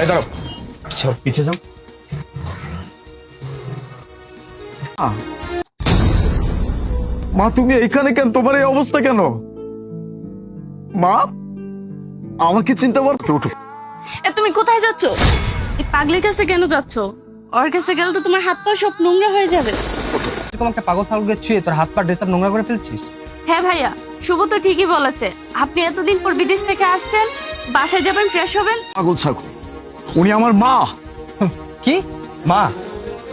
এই দাঁড়াও। পিছে- পিছে যাও। মা তুমি এখানে কেন? তোমার এই অবস্থা কেন? মা আমাকে চিন্তা করতে উঠো তুমি কোথায় যাচ্ছ? এই পাগলির কাছে কেন যাচ্ছ? ওর কাছে গেলে তো তোমার হাত পা সব নোংরা হয়ে যাবে। এরকম একটা পাগল ছাগলকে ছুঁয়ে তোর হাত পা ড্রেস নোংরা করে ফেলছিস? হ্যাঁ ভাইয়া শুভ তো ঠিকই বলেছে। আপনি এতদিন পর বিদেশ থেকে আসছেন বাসায় যাবেন ফ্রেশ হবেন? পাগল ছাগল। উনি আমার মা। কি? মা?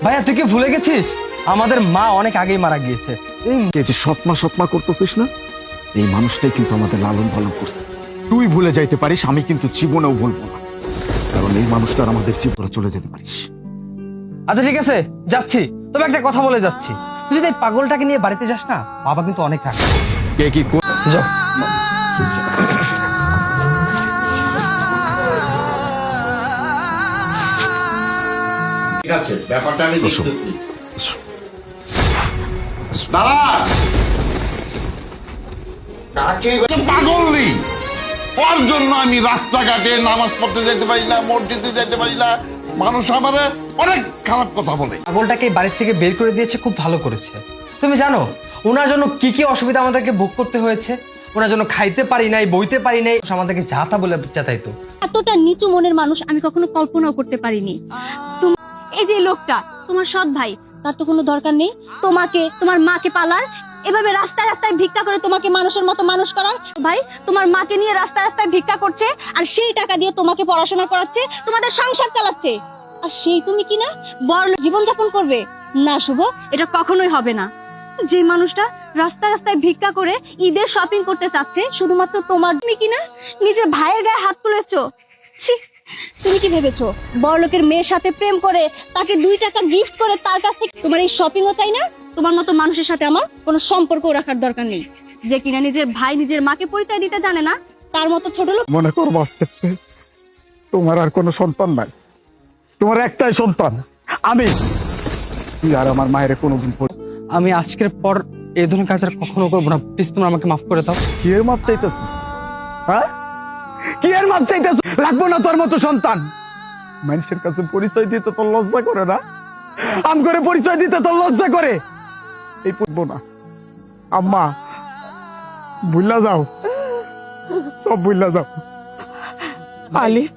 ভাইয়া তুই কি ভুলে গেছিস? আমাদের মা অনেক আগেই মারা গিয়েছে। এই যে সৎমা সৎমা করতেছিস না? এই মানুষটাই কিন্তু আমাদের লালন পালন করছে। তুই ভুলে যাইতে পারিস আমি কিন্তু জীবনেও ভুলবো না। কারণ এই মানুষটার আমাদের জীবনে চলে যেতে পারিস। আচ্ছা ঠিক আছে যাচ্ছি। তবে একটা কথা বলে যাচ্ছি। তুই যদি পাগলটাকে নিয়ে বাড়িতে যাস না বাবা কিন্তু অনেক রাখে কে কি কর- যাও। আছে ব্যাপারটা আমি দেখতেছি। দাঁড়া কাকে পাগল নেই। ওর জন্য আমি রাস্তাঘাটে নামাজ পড়তে যেতে পারি না মসজিদে যেতে পারি না। মানুষ আমার অনেক খারাপ কথা বলে। পাগলটাকে এই বাড়ি থেকে বের করে দিয়েছে খুব ভালো করেছে। তুমি জানো ওনার জন্য কি কি অসুবিধা আমাদেরকে ভোগ করতে হয়েছে? ওনার জন্য খাইতে পারি নাই বইতে পারি নাই। আমাদেরকে বলে যাতাইতো এতটা নিচু মনের মানুষ আমি কখনো কল্পনাও করতে পারিনি। তুম- এই যে লোকটা, তোমার সৎ ভাই, তার তো কোনো দরকার নেই। তোমাকে, তোমার মাকে পালার। এভাবে রাস্তায় রাস্তায় ভিক্ষা করে তোমাকে মানুষের মতো মানুষ করার। ভাই, তোমার মাকে নিয়ে রাস্তায় রাস্তায় ভিক্ষা করছে, আর সেই টাকা দিয়ে তোমাকে পড়াশোনা করাচ্ছে, তোমাদের সংসার চালাচ্ছে। আর সেই তুমি কি না বড় জীবন যাপন করবে? না শুভ, এটা কখনোই হবে না। যে মানুষটা রাস্তায় রাস্তায় ভিক্ষা করে ঈদের শপিং করতে চাচ্ছে, শুধুমাত্র তোমার তুমি কি না নিজের ভাইয়ের গায়ে হাত তুলেছো। ছি। তুমি কি ভেবেছো? বড়লোকের মেয়ের সাথে প্রেম করে তাকে দুই টাকা গিফট করে তার কাছ থেকে তোমার এই শপিংও চাই না? তোমার মতো মানুষের সাথে আমার কোনো সম্পর্ক রাখার দরকার নেই। যে কিনা নিজের ভাই নিজের মাকে পরিচয় দিতে জানে না তার মতো ছোট লোক মনে করো আস্তে আস্তে তোমার আর কোনো সন্তান নাই। তোমার একটাই সন্তান আমি। তুই আর আমার মায়ের কোনোদিন আমি আজকের পর এই ধরনের কাজ আর কখনো করব না। প্লিজ তোমরা আমাকে মাফ করে দাও। কি মাপ চাইতেছ? হ্যাঁ? কি এর মাপ চাইতেছ? লাগবো না তোর মতো সন্তান। মানুষের কাছে পরিচয় দিতে তোর লজ্জা করে না? আম করে পরিচয় দিতে তোর লজ্জা করে। এই পড়ব না। আম্মা ভুল্লা যাও। সব ভুল্লা যাও। আলিফ